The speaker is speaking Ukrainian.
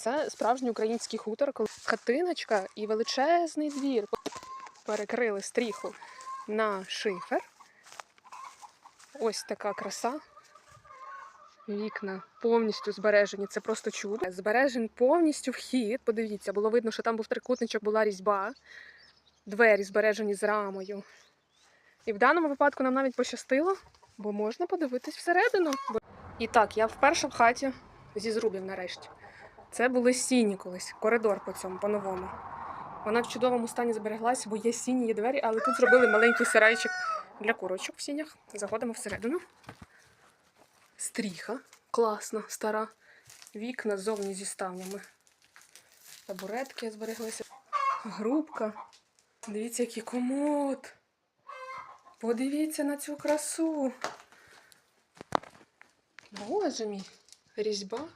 Це справжній український хутор, коли хатиночка і величезний двір. Перекрили стріху на шифер. Ось така краса. Вікна повністю збережені. Це просто чудо. Збережений повністю вхід. Подивіться, було видно, що там був трикутничок, була різьба. Двері збережені з рамою. І в даному випадку нам навіть пощастило, бо можна подивитись всередину. І так, я вперше в хаті зі зрубів нарешті. Це були сіні колись, коридор по цьому, по-новому. Вона в чудовому стані збереглася, бо є сіні, є двері, але тут зробили маленький сарайчик для курочок в сінях. Заходимо всередину. Стріха, класна, стара. Вікна ззовні зі ставнями. Табуретки збереглися. Грубка. Дивіться, який комод. Подивіться на цю красу. Боже мій, різьба.